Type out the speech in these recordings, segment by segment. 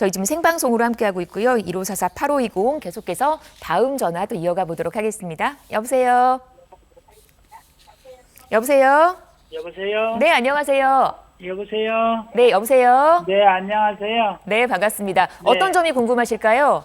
저희 지금 생방송으로 함께하고 있고요. 1544-8520 계속해서 다음 전화 또 이어가 보도록 하겠습니다. 여보세요? 여보세요? 여보세요? 네, 안녕하세요. 여보세요? 네, 여보세요? 네, 안녕하세요. 네, 반갑습니다. 어떤 점이 궁금하실까요?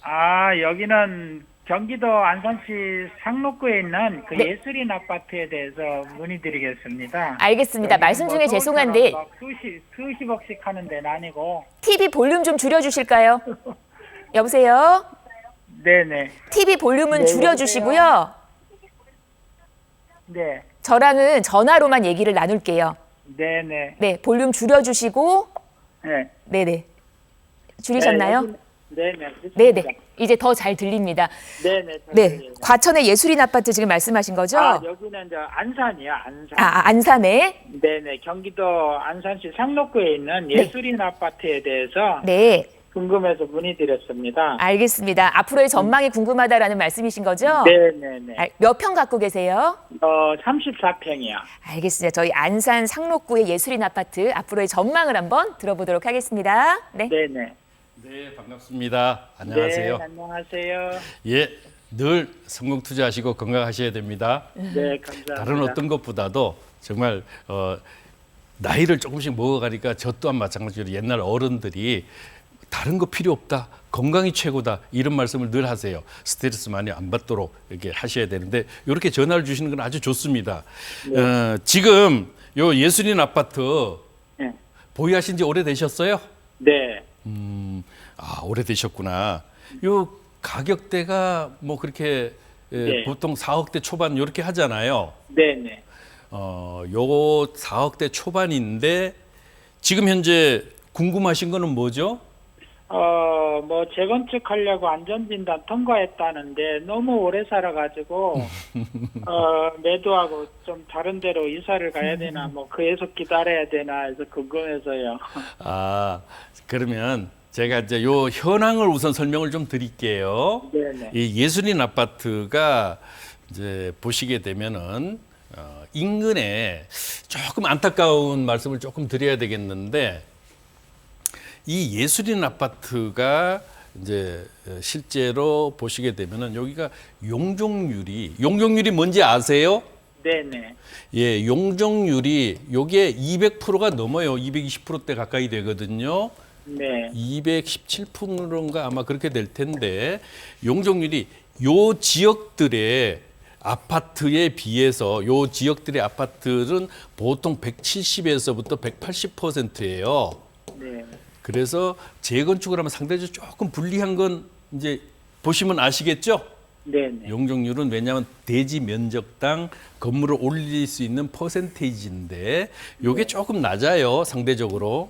아, 여기는 경기도 안산시 상록구에 있는 그 네. 예술인 아파트에 대해서 문의드리겠습니다. 알겠습니다. 말씀 중에 뭐 죄송한데 막 수십, 수십억씩 하는 데는 아니고. TV 볼륨 좀 줄여주실까요? 여보세요? 네네. TV 볼륨은 네, 줄여주시고요. 네. 저랑은 전화로만 얘기를 나눌게요. 네네. 네, 볼륨 줄여주시고, 네. 네네. 줄이셨나요? 네, 여기- 네네. 네네. 이제 더 잘 들립니다. 네네. 네, 저기- 과천의 예술인 아파트 지금 말씀하신 거죠? 아, 여기는 저 안산이요, 안산. 아, 아, 안산에? 네네. 경기도 안산시 상록구에 있는 예술인 아파트에 대해서 네, 궁금해서 문의드렸습니다. 알겠습니다. 앞으로의 전망이 궁금하다라는 말씀이신 거죠? 네네네. 몇 평 갖고 계세요? 어, 34평이요. 알겠습니다. 저희 안산 상록구의 예술인 아파트 앞으로의 전망을 한번 들어보도록 하겠습니다. 네. 네네. 네, 반갑습니다. 안녕하세요. 네, 안녕하세요. 예, 늘 성공 투자하시고 건강하셔야 됩니다. 네, 감사합니다. 다른 어떤 것보다도 정말 어, 나이를 조금씩 먹어가니까 저 또한 마찬가지로 옛날 어른들이 다른 거 필요 없다. 건강이 최고다. 이런 말씀을 늘 하세요. 스트레스 많이 안 받도록 이렇게 하셔야 되는데 이렇게 전화를 주시는 건 아주 좋습니다. 어, 지금 요 예술인 아파트 네. 보유하신 지 오래되셨어요? 네. 음, 아 오래되셨구나. 요 가격대가 뭐 그렇게 에, 네. 보통 4억대 초반 이렇게 하잖아요. 네네. 어, 요 4억대 초반인데 지금 현재 궁금하신 거는 뭐죠? 어, 뭐, 재건축 하려고 안전진단 통과했다는데 너무 오래 살아가지고, 어, 매도하고 좀 다른 데로 이사를 가야 되나, 뭐, 계속 기다려야 되나 해서 궁금해서요. 아 그러면 제가 이제 요 현황을 우선 설명을 좀 드릴게요. 네네. 이 예술인 아파트가 이제 보시게 되면은 어, 인근에 조금 안타까운 말씀을 조금 드려야 되겠는데 이 예술인 아파트가 이제 어, 실제로 보시게 되면은 여기가 용적률이 용적률이 뭔지 아세요? 네네. 예, 용적률이 요게 200%가 넘어요. 220%대 가까이 되거든요. 네. 217%인가 아마 그렇게 될 텐데 용적률이 요 지역들의 아파트에 비해서 요 지역들의 아파트는 보통 170에서부터 180%예요. 네. 그래서 재건축을 하면 상대적으로 조금 불리한 건 이제 보시면 아시겠죠? 네네. 용적률은 왜냐하면 대지 면적당 건물을 올릴 수 있는 퍼센테이지인데 요게 조금 낮아요 상대적으로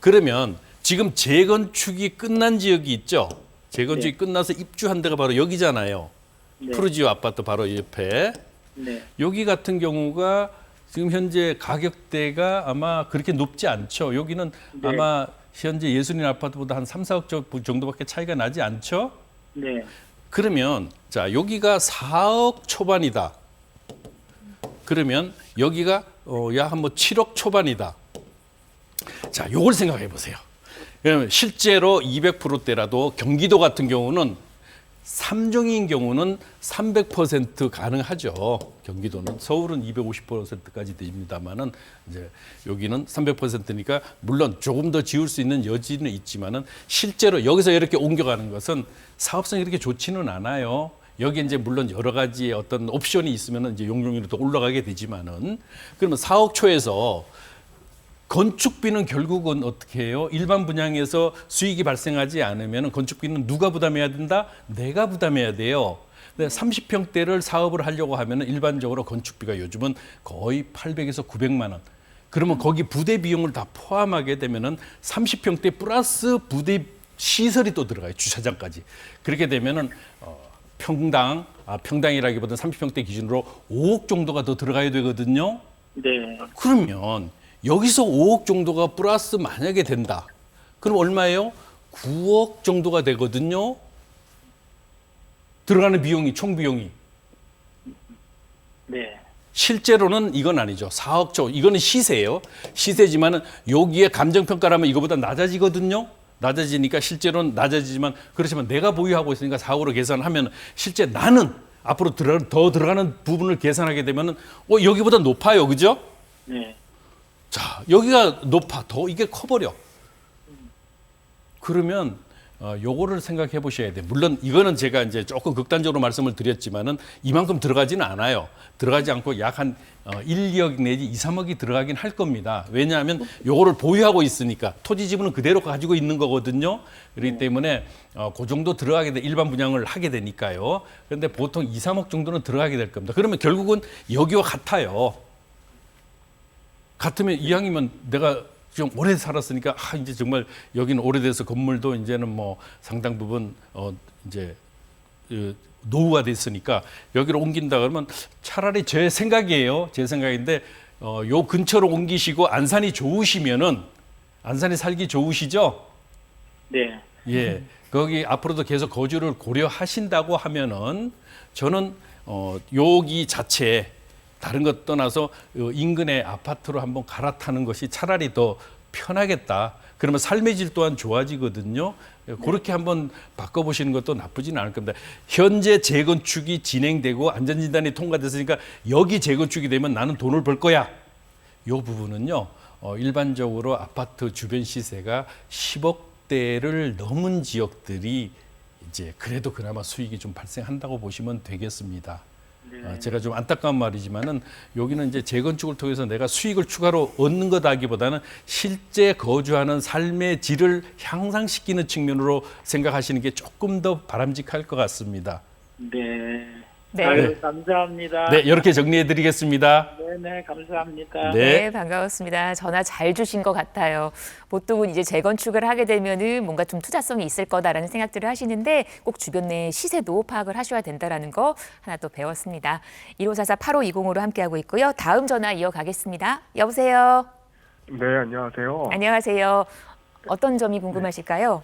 그러면 지금 재건축이 끝난 지역이 있죠 재건축이 끝나서 입주한 데가 바로 여기잖아요 네. 푸르지오 아파트 바로 옆에 네. 여기 같은 경우가 지금 현재 가격대가 아마 그렇게 높지 않죠 여기는 네. 아마 현재 예술인 아파트보다 한 3, 4억 정도밖에 차이가 나지 않죠 네. 그러면 자 여기가 4억 초반이다. 그러면 여기가 어, 약한뭐 7억 초반이다. 자, 요걸 생각해 보세요. 실제로 200%대라도 경기도 같은 경우는 삼종인 경우는 300% 가능하죠. 경기도는 서울은 250%까지 됩니다만은 이제 여기는 300%니까 물론 조금 더 지을 수 있는 여지는 있지만은 실제로 여기서 이렇게 옮겨가는 것은 사업성이 이렇게 좋지는 않아요. 여기 이제 물론 여러 가지 어떤 옵션이 있으면은 이제 용적률이 더 올라가게 되지만은 그러면 4억 초에서 건축비는 결국은 어떻게 해요? 일반 분양에서 수익이 발생하지 않으면 건축비는 누가 부담해야 된다? 내가 부담해야 돼요. 근데 30평대를 사업을 하려고 하면 일반적으로 건축비가 요즘은 거의 800에서 900만 원. 그러면 거기 부대 비용을 다 포함하게 되면은 30평대 플러스 부대 시설이 또 들어가요. 주차장까지. 그렇게 되면은 어, 평당 아 평당이라기보다는 30평대 기준으로 5억 정도가 더 들어가야 되거든요. 네. 그러면 여기서 5억 정도가 플러스 만약에 된다. 그럼 얼마예요? 9억 정도가 되거든요. 들어가는 비용이 총 비용이 네. 실제로는 이건 아니죠. 4억 초. 이거는 시세예요. 시세지만은 여기에 감정 평가라면 이거보다 낮아지거든요. 낮아지니까 실제로는 낮아지지만 그렇지만 내가 보유하고 있으니까 4억으로 계산하면 실제 나는 앞으로 들어, 더 들어가는 부분을 계산하게 되면은 어 여기보다 높아요. 그죠? 네. 자, 여기가 높아. 더 이게 커버려. 그러면 어, 요거를 생각해 보셔야 돼요. 물론 이거는 제가 이제 조금 극단적으로 말씀을 드렸지만은 이만큼 들어가지는 않아요. 들어가지 않고 약한 어, 1, 2억 내지 2, 3억이 들어가긴 할 겁니다. 왜냐하면 요거를 보유하고 있으니까 토지 지분은 그대로 가지고 있는 거거든요. 그렇기 때문에 어, 그 정도 들어가게 돼 일반 분양을 하게 되니까요. 그런데 보통 2, 3억 정도는 들어가게 될 겁니다. 그러면 결국은 여기와 같아요. 같으면 이왕이면 내가 좀 오래 살았으니까 아 이제 정말 여기는 오래돼서 건물도 이제는 뭐 상당 부분 어 이제 그 노후가 됐으니까 여기로 옮긴다 그러면 차라리 제 생각이에요. 제 생각인데 어 요 근처로 옮기시고 안산이 좋으시면은 안산이 살기 좋으시죠? 네. 예, 거기 앞으로도 계속 거주를 고려하신다고 하면은 저는 어 여기 자체에 다른 것 떠나서 어, 인근의 아파트로 한번 갈아타는 것이 차라리 더 편하겠다. 그러면 삶의 질 또한 좋아지거든요. 예, 그렇게 한번 바꿔보시는 것도 나쁘지는 않을 겁니다. 현재 재건축이 진행되고 안전진단이 통과됐으니까 여기 재건축이 되면 나는 돈을 벌 거야. 요 부분은요. 어, 일반적으로 아파트 주변 시세가 10억대를 넘은 지역들이 이제 그래도 그나마 수익이 좀 발생한다고 보시면 되겠습니다. 어, 제가 좀 안타까운 말이지만은 여기는 이제 재건축을 통해서 내가 수익을 추가로 얻는 거다기보다는 실제 거주하는 삶의 질을 향상시키는 측면으로 생각하시는 게 조금 더 바람직할 것 같습니다. 네. 네. 아유, 감사합니다. 네, 이렇게 정리해 드리겠습니다. 네, 네, 감사합니다. 네. 네, 반가웠습니다. 전화 잘 주신 것 같아요. 보통은 이제 재건축을 하게 되면은 뭔가 좀 투자성이 있을 거다라는 생각들을 하시는데 꼭 주변 내 시세도 파악을 하셔야 된다라는 거 하나 또 배웠습니다. 1544 8520으로 함께하고 있고요. 다음 전화 이어가겠습니다. 여보세요. 네, 안녕하세요. 안녕하세요. 어떤 점이 궁금하실까요?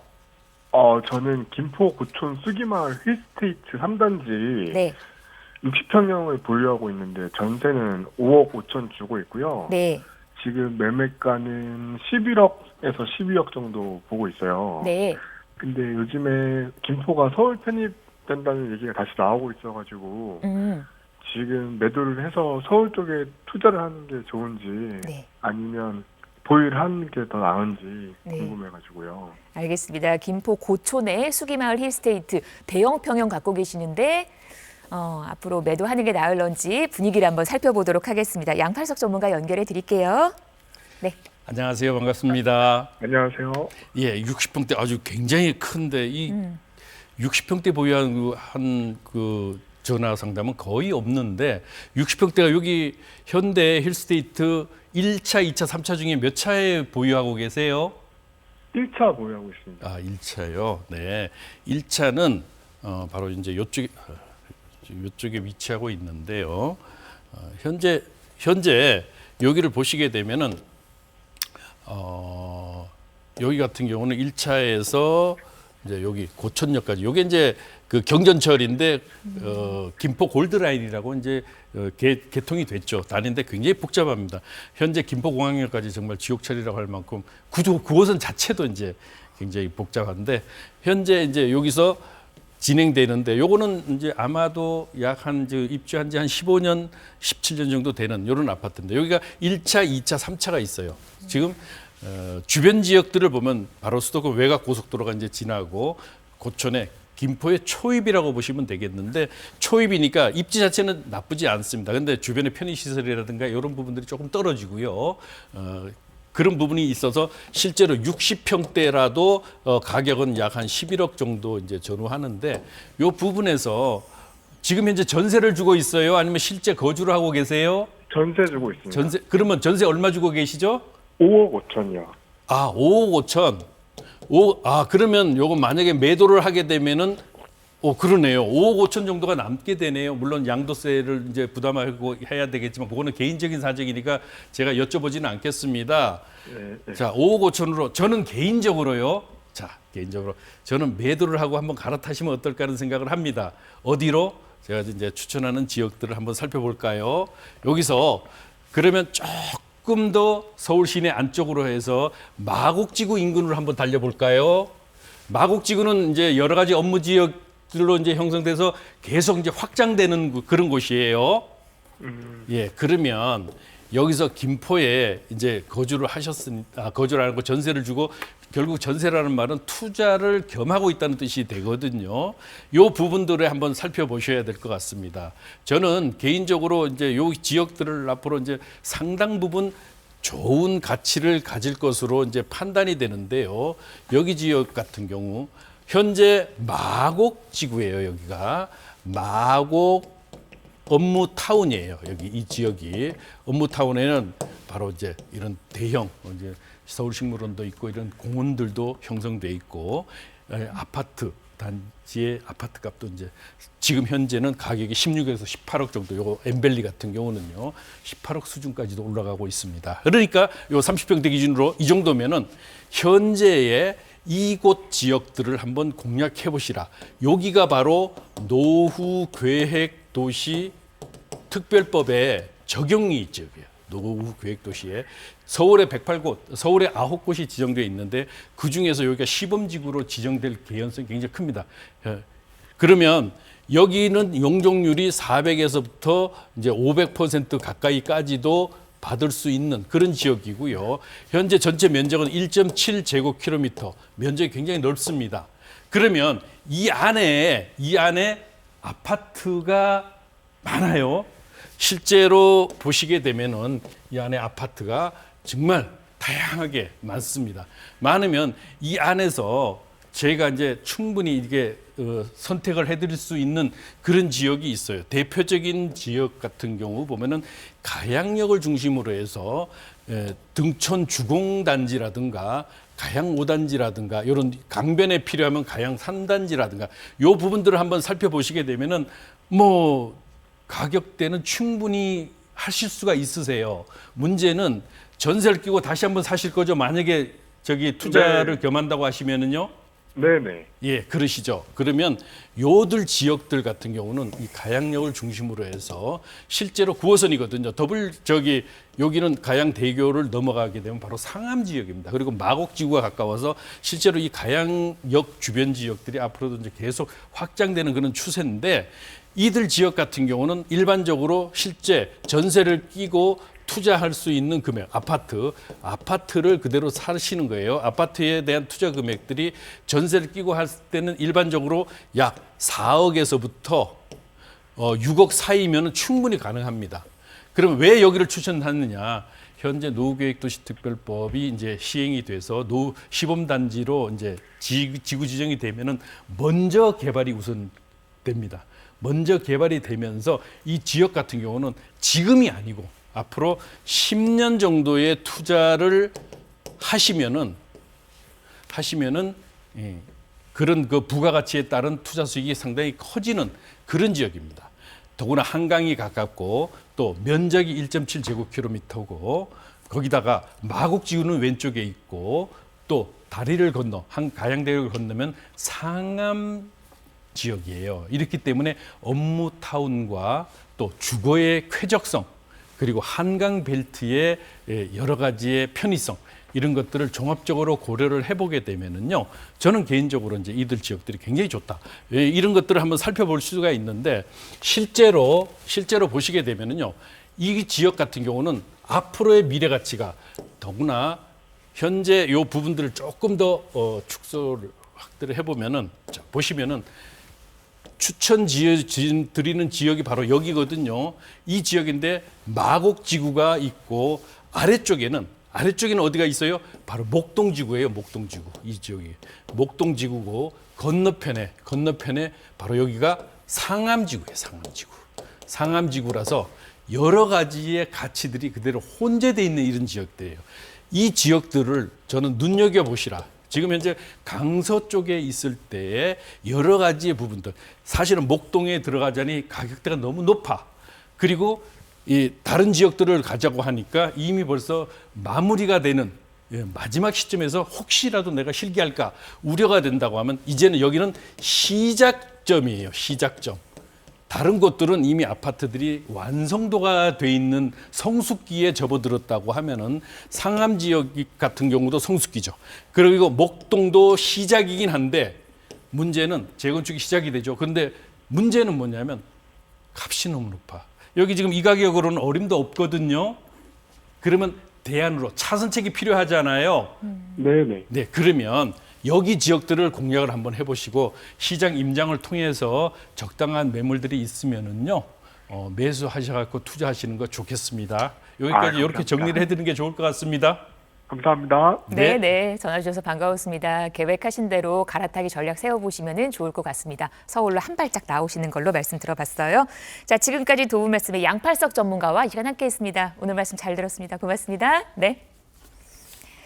어, 저는 김포 고촌 수기마을 힐스테이트 3단지 네. 60평형을 보유하고 있는데 전세는 5억 5천 주고 있고요. 네. 지금 매매가는 11억에서 12억 정도 보고 있어요. 네. 근데 요즘에 김포가 서울 편입된다는 얘기가 다시 나오고 있어가지고 음. 지금 매도를 해서 서울 쪽에 투자를 하는 게 좋은지 네. 아니면 보유를 하는 게 더 나은지 네. 궁금해가지고요. 알겠습니다. 김포 고촌의 수기마을 힐스테이트 대형 평형 갖고 계시는데 어, 앞으로 매도하는 게 나을런지 분위기를 한번 살펴보도록 하겠습니다. 양팔석 전문가 연결해 드릴게요. 네. 안녕하세요. 반갑습니다. 안녕하세요. 예, 60평대 아주 굉장히 큰데 이 60평대 보유한 한그 전화 상담은 거의 없는데 60평대가 여기 현대 힐스테이트 1차, 2차, 3차 중에 몇 차에 보유하고 계세요? 1차 보유하고 있습니다. 아, 1차요. 네. 1차는 어, 바로 이제 요쪽 에 어, 요쪽에 위치하고 있는데요. 어, 현재 현재 여기를 보시게 되면은 어, 여기 같은 경우는 1차에서 이제 여기 고천역까지 요게 이제 그 경전철인데 어, 김포 골드라인이라고 이제 어, 개, 개통이 됐죠. 다닌데 굉장히 복잡합니다. 현재 김포공항역까지 정말 지옥철이라고 할 만큼 구조 구호선 자체도 이제 굉장히 복잡한데 현재 이제 여기서 진행되는데 요거는 이제 아마도 약 한 입주한 지 한 15년, 17년 정도 되는 요런 아파트인데 여기가 1차, 2차, 3차가 있어요. 지금 어, 주변 지역들을 보면 바로 수도권 외곽 고속도로가 이제 지나고 고촌에 김포의 초입이라고 보시면 되겠는데 초입이니까 입지 자체는 나쁘지 않습니다. 근데 주변에 편의 시설이라든가 이런 부분들이 조금 떨어지고요. 어, 그런 부분이 있어서 실제로 60평대라도 어, 가격은 약 한 11억 정도 이제 전후하는데 요 부분에서 지금 현재 전세를 주고 있어요? 아니면 실제 거주를 하고 계세요? 전세 주고 있습니다. 전세 그러면 전세 얼마 주고 계시죠? 5억 5천이요. 아, 5억 5천. 오, 아, 그러면 요거 만약에 매도를 하게 되면은 오, 그러네요. 5억 5천 정도가 남게 되네요. 물론 양도세를 이제 부담하고 해야 되겠지만 그거는 개인적인 사정이니까 제가 여쭤보지는 않겠습니다. 네, 네. 자, 5억 5천으로 저는 개인적으로요. 자, 개인적으로 저는 매도를 하고 한번 갈아타시면 어떨까 하는 생각을 합니다. 어디로? 제가 이제 추천하는 지역들을 한번 살펴볼까요? 여기서 그러면 조금 더 서울 시내 안쪽으로 해서 마곡지구 인근으로 한번 달려볼까요? 마곡지구는 이제 여러 가지 업무 지역 들로 이제 형성돼서 계속 이제 확장되는 그- 그런 곳이에요. 예, 그러면 여기서 김포에 이제 거주를 하셨으니 아, 거주를 하고 전세를 주고 결국 전세라는 말은 투자를 겸하고 있다는 뜻이 되거든요. 요 부분들을 한번 살펴보셔야 될 것 같습니다. 저는 개인적으로 이제 요 지역들을 앞으로 이제 상당 부분 좋은 가치를 가질 것으로 이제 판단이 되는데요. 여기 지역 같은 경우 현재 마곡 지구예요. 여기가 마곡 업무 타운이에요. 여기 이 지역이 업무 타운에는 바로 이제 이런 대형 이제 서울식물원도 있고 이런 공원들도 형성돼 있고 에, 아파트 단지의 아파트 값도 이제 지금 현재는 가격이 16에서 18억 정도. 요거 엠벨리 같은 경우는요. 18억 수준까지도 올라가고 있습니다. 그러니까 요 30평대 기준으로 이 정도면은 현재의 이곳 지역들을 한번 공략해 보시라. 여기가 바로 노후 계획 도시 특별법에 적용이 지역이에요. 노후 계획 도시에 서울에 108곳, 서울에 9곳이 지정되어 있는데 그 중에서 여기가 시범지구로 지정될 개연성이 굉장히 큽니다. 예. 그러면 여기는 용적률이 400에서부터 이제 500% 가까이까지도 받을 수 있는 그런 지역이고요. 현재 전체 면적은 1.7 제곱킬로미터, 면적이 굉장히 넓습니다. 그러면 이 안에 이 안에 아파트가 많아요. 실제로 보시게 되면은 이 안에 아파트가 정말 다양하게 많습니다. 많으면 이 안에서 제가 이제 충분히 이게 어, 선택을 해드릴 수 있는 그런 지역이 있어요. 대표적인 지역 같은 경우 보면은 가양역을 중심으로 해서 에, 등촌 주공단지라든가 가양 5단지라든가 이런 강변에 필요하면 가양 3단지라든가 요 부분들을 한번 살펴보시게 되면은 뭐 가격대는 충분히 하실 수가 있으세요. 문제는 전세를 끼고 다시 한번 사실 거죠. 만약에 저기 투자를 겸한다고 하시면은요. 네네. 예, 그러시죠. 그러면 요들 지역들 같은 경우는 이 가양역을 중심으로 해서 실제로 9호선이거든요. 더블 저기 여기는 가양 대교를 넘어가게 되면 바로 상암 지역입니다. 그리고 마곡지구가 가까워서 실제로 이 가양역 주변 지역들이 앞으로도 이제 계속 확장되는 그런 추세인데 이들 지역 같은 경우는 일반적으로 실제 전세를 끼고 투자할 수 있는 금액, 아파트, 아파트를 그대로 사시는 거예요. 아파트에 대한 투자 금액들이 전세를 끼고 할 때는 일반적으로 약 4억에서부터 어, 6억 사이면 충분히 가능합니다. 그러면 왜 여기를 추천하느냐? 현재 노후계획도시특별법이 이제 시행이 돼서 노 시범단지로 이제 지, 지구 지정이 되면은 먼저 개발이 우선 됩니다. 먼저 개발이 되면서 이 지역 같은 경우는 지금이 아니고 앞으로 10년 정도의 투자를 하시면은 하시면은 예, 그런 그 부가가치에 따른 투자 수익이 상당히 커지는 그런 지역입니다. 더구나 한강이 가깝고 또 면적이 1.7 제곱킬로미터고 거기다가 마곡지구는 왼쪽에 있고 또 다리를 건너 한 가양대교를 건너면 상암 지역이에요. 이렇기 때문에 업무 타운과 또 주거의 쾌적성 그리고 한강 벨트의 예, 여러 가지의 편의성 이런 것들을 종합적으로 고려를 해보게 되면은요, 저는 개인적으로 이제 이들 지역들이 굉장히 좋다. 예, 이런 것들을 한번 살펴볼 수가 있는데 실제로 실제로 보시게 되면은요, 이 지역 같은 경우는 앞으로의 미래 가치가 더구나 현재 요 부분들을 조금 더 어, 축소를 확대를 해보면은 자, 보시면은 추천 지어 지- 드리는 지역이 바로 여기거든요. 이 지역인데 마곡 지구가 있고 아래쪽에는 아래쪽에는 어디가 있어요? 바로 목동 지구예요. 목동 지구. 이 지역이 목동 지구고 건너편에 건너편에 바로 여기가 상암 지구예요. 상암 지구. 상암 지구라서 여러 가지의 가치들이 그대로 혼재되어 있는 이런 지역들이에요. 이 지역들을 저는 눈여겨 보시라. 지금 현재 강서 쪽에 있을 때의 여러 가지의 부분들 사실은 목동에 들어가자니 가격대가 너무 높아. 그리고 이 다른 지역들을 가자고 하니까 이미 벌써 마무리가 되는 예, 마지막 시점에서 혹시라도 내가 실기할까 우려가 된다고 하면 이제는 여기는 시작점이에요. 시작점. 다른 곳들은 이미 아파트들이 완성도가 돼 있는 성숙기에 접어들었다고 하면은 상암 지역 같은 경우도 성숙기죠. 그리고 목동도 시작이긴 한데 문제는 재건축이 시작이 되죠. 그런데 문제는 뭐냐면 값이 너무 높아. 여기 지금 이 가격으로는 어림도 없거든요. 그러면 대안으로 차선책이 필요하잖아요. 네네. 네, 그러면 여기 지역들을 공략을 한번 해보시고 시장 임장을 통해서 적당한 매물들이 있으면은요 어, 매수하셔갖고 투자하시는 거 좋겠습니다. 여기까지 아, 이렇게. 정리를 해드리는 게 좋을 것 같습니다. 감사합니다. 네, 네. 네. 전화 주셔서 반가웠습니다. 계획하신 대로 갈아타기 전략 세워보시면 좋을 것 같습니다. 서울로 한 발짝 나오시는 걸로 말씀 들어봤어요. 자, 지금까지 도움 말씀의 양팔석 전문가와 이 시간 함께 했습니다. 오늘 말씀 잘 들었습니다. 고맙습니다. 네.